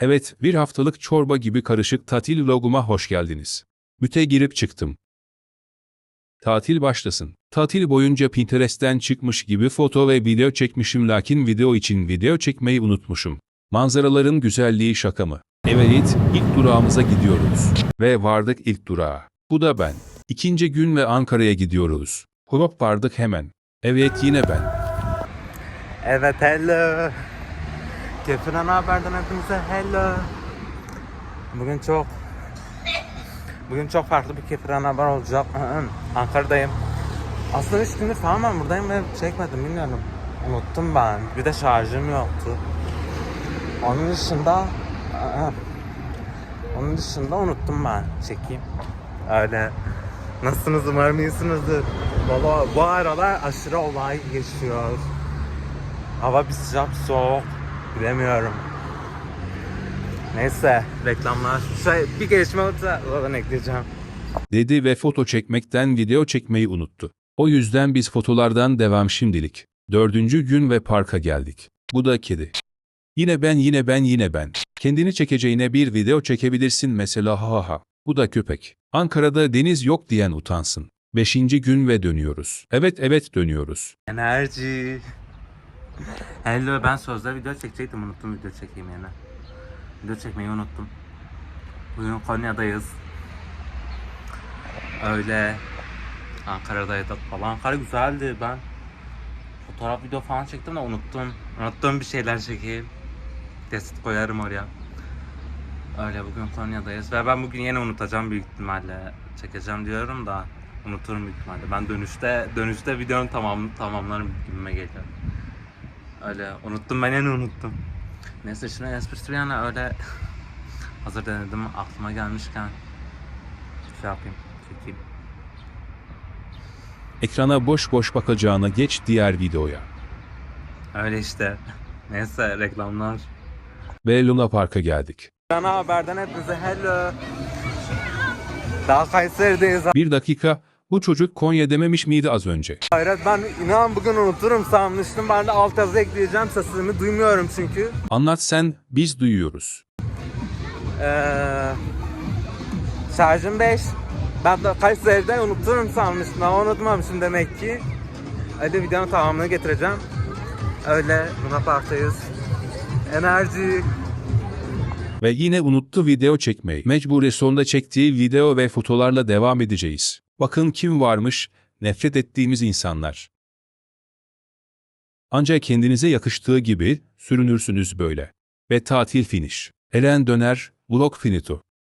Evet, bir haftalık çorba gibi karışık tatil vloguma hoş geldiniz. Müte girip çıktım. Tatil başlasın. Tatil boyunca Pinterest'ten çıkmış gibi foto ve video çekmişim lakin video için video çekmeyi unutmuşum. Manzaraların güzelliği şaka mı? Evet, ilk durağımıza gidiyoruz. Ve vardık ilk durağa. Bu da ben. İkinci gün ve Ankara'ya gidiyoruz. Hop vardık hemen. Evet yine ben. Evet hello. Kefren haberden hepinize hello. Bugün çok Bugün çok farklı bir Kefren haber olacak. Ankara'dayım. Aslında 3 gündür falan ben buradayım ve çekmedim bilmiyorum. Unuttum ben. Bir de şarjım yoktu. Onun dışında onun dışında unuttum ben. Çekeyim. Öyle. Nasılsınız umarım iyisinizdir. Valla bu aralar aşırı olay geçiyor. Hava bir sıcak soğuk. Bilemiyorum. Neyse reklamlar. Şey, bir gelişme olursa oradan ekleyeceğim. dedi ve foto çekmekten video çekmeyi unuttu. O yüzden biz fotolardan devam şimdilik. Dördüncü gün ve parka geldik. Bu da kedi. Yine ben yine ben yine ben. Kendini çekeceğine bir video çekebilirsin mesela ha ha ha. Bu da köpek. Ankara'da deniz yok diyen utansın. Beşinci gün ve dönüyoruz. Evet evet dönüyoruz. Enerji. Hello ben sözde video çekecektim unuttum video çekeyim yine. Video çekmeyi unuttum. Bugün Konya'dayız. Öyle Ankara'daydık falan. Ankara güzeldi ben. Fotoğraf video falan çektim de unuttum. Unuttum bir şeyler çekeyim. Test koyarım oraya. Öyle bugün Konya'dayız ve ben bugün yine unutacağım büyük ihtimalle. Çekeceğim diyorum da unuturum büyük ihtimalle. Ben dönüşte dönüşte videonun tamam tamamlarım gibime geliyor. Öyle unuttum ben yine unuttum. Neyse şimdi esprisi bir yana öyle hazır denedim aklıma gelmişken şey yapayım çekeyim. Ekrana boş boş bakacağına geç diğer videoya. Öyle işte. Neyse reklamlar. Ve Luna Park'a geldik. Ana haberden hepinize hello. Daha Kayseri'deyiz. Bir dakika, bu çocuk Konya dememiş miydi az önce? Hayret ben inan bugün unuturum sanmıştım. Ben de alt yazı ekleyeceğim sesimi duymuyorum çünkü. Anlat sen, biz duyuyoruz. Ee, şarjım 5. Ben de Kayseri'de unuturum sanmıştım ama unutmamışım demek ki. Hadi videonun tamamını getireceğim. Öyle Luna Park'tayız. Enerji. Ve yine unuttu video çekmeyi. Mecburi sonunda çektiği video ve fotolarla devam edeceğiz. Bakın kim varmış, nefret ettiğimiz insanlar. Ancak kendinize yakıştığı gibi sürünürsünüz böyle. Ve tatil finish. Elen döner, vlog finito.